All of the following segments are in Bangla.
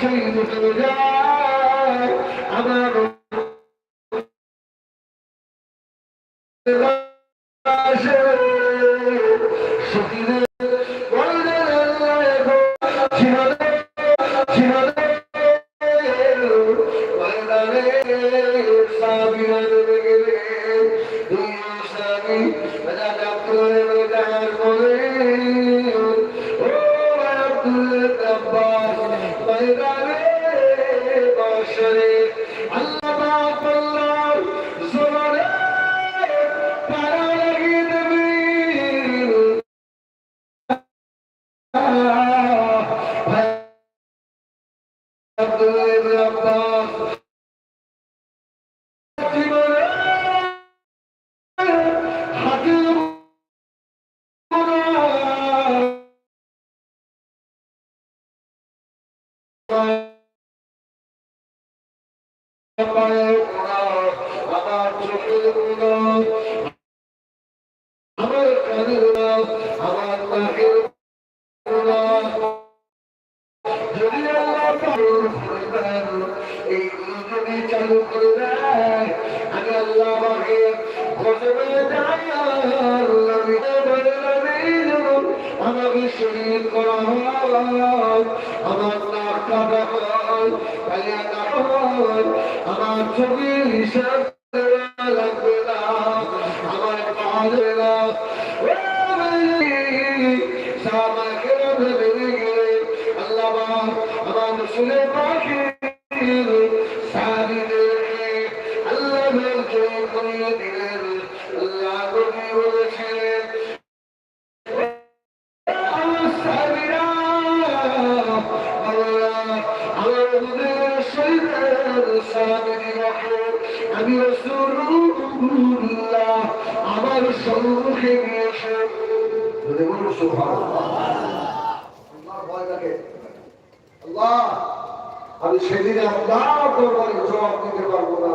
শহীদ হয়ে যায় আমার লাশে শহীদের আল্লাহ জোরে তারা যদি চালু করে দেয়, আমি আল্লাহ আমাকে হয়, আমার নাক কাটা হয়, কালিয়া কাটা হয়, আমার চোখের হিসাব লাগবে না, আমার পা না। আমার রসুলে পাখি আল্লাহ দিলেন আল্লাহ বলেছিলেন আমি রসুল্লাহ আমার সম্মুখে গিয়েছে আমি সেদিনে দরবারে জবাব দিতে পারব না।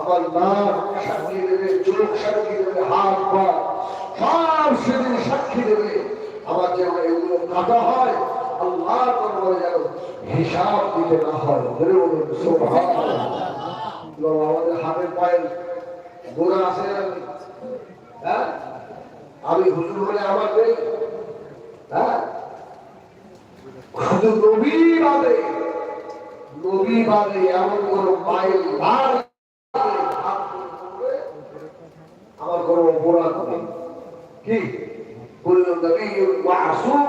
আমার নাক সাক্ষী দেবে, চোখ সাক্ষী দেবে, হাত পা সব সেদিন সাক্ষী দেবে। আমার যেন এগুলো কাটা হয় আল্লাহ দরবারে যেন হিসাব দিতে না হয় আমাদের হাতের পায়ের গোড়া আছে হ্যাঁ? আমি হুজুর বলে আমার নেই। হ্যাঁ? আমার কোন অপরাধ নেই। কি? বলল নবী মাসুম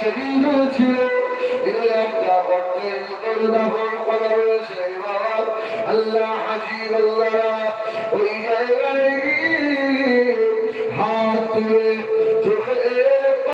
শহীদ হয়েছিল, একটা গর্তের ভিতরে দাফন করা হয়েছে। বাবা, আল্লাহ হাজির আল্লাহ ওই জায়গায় হাত